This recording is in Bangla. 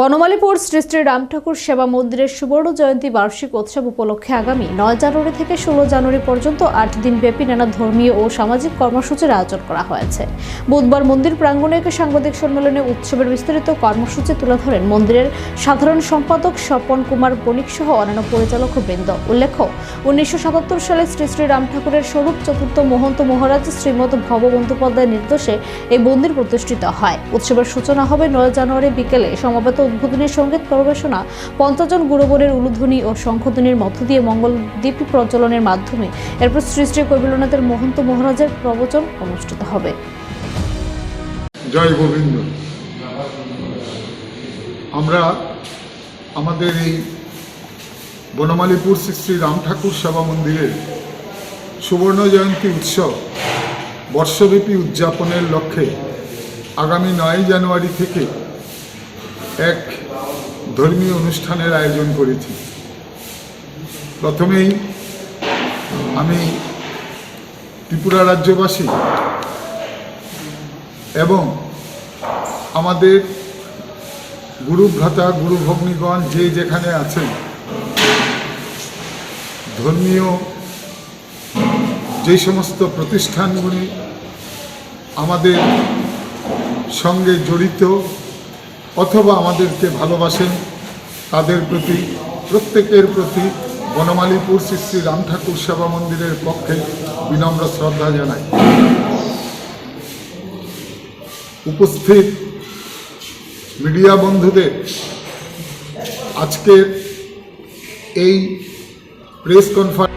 বনমালীপুর শ্রী শ্রী রাম ঠাকুর সেবা মন্দিরের সুবর্ণ জয়ন্তী বার্ষিক উৎসব উপলক্ষে আগামী নয় জানুয়ারি থেকে ষোলো জানুয়ারি পর্যন্ত আট দিন ব্যাপী নানা ধর্মীয় ও সামাজিক কর্মসূচির আয়োজন করা হয়েছে। বুধবার মন্দির প্রাঙ্গণে এক সাংবাদিক সম্মেলনে উৎসবের বিস্তারিত কর্মসূচি তুলে ধরেন মন্দিরের সাধারণ সম্পাদক স্বপন কুমার বণিক সহ অন্যান্য পরিচালক বৃন্দ। উল্লেখ্য, উনিশশো সাতাত্তর সালে শ্রী শ্রী রাম ঠাকুরের স্বরূপ চতুর্থ মহন্ত মহারাজ শ্রীমদ ভব বন্দ্যোপাধ্যায়ের নির্দেশে এই মন্দির প্রতিষ্ঠিত হয়। উৎসবের সূচনা হবে নয় জানুয়ারি বিকেলে। সমবেত উদ্বোধনী সংগীত পরিবেশনা পঞ্চাশজন গুরুবরের উলুধ্বনি ও শঙ্খধ্বনির মধ্য দিয়ে মঙ্গল দ্বীপ প্রজ্বলনের মাধ্যমে। এরপর শ্রী কৈবল্যনাথের মহন্ত মহারাজের প্রবচন অনুষ্ঠিত হবে। জয় গোবিন্দ। আমরা আমাদের এই বনমালীপুর শ্রী শ্রী রাম ঠাকুর সেবা মন্দিরের সুবর্ণ জয়ন্তী উৎসব বর্ষব্যাপী উদযাপনের লক্ষ্যে আগামী নয় জানুয়ারি থেকে এক ধর্মীয় অনুষ্ঠানের আয়োজন করেছি। প্রথমেই আমি ত্রিপুরা রাজ্যবাসী এবং আমাদের গুরু ভ্রাতা গুরু যে যেখানে আছেন, ধর্মীয় যে সমস্ত প্রতিষ্ঠানগুলি আমাদের সঙ্গে জড়িত অথবা আমাদেরকে ভালোবাসেন, তাদের প্রতি, প্রত্যেকের প্রতি বনমালীপুর শ্রী শ্রী রাম ঠাকুর সেবা মন্দিরের পক্ষে বিনম্র শ্রদ্ধা জানাই। উপস্থিত মিডিয়া বন্ধুদের, আজকের এই প্রেস কনফারেন্স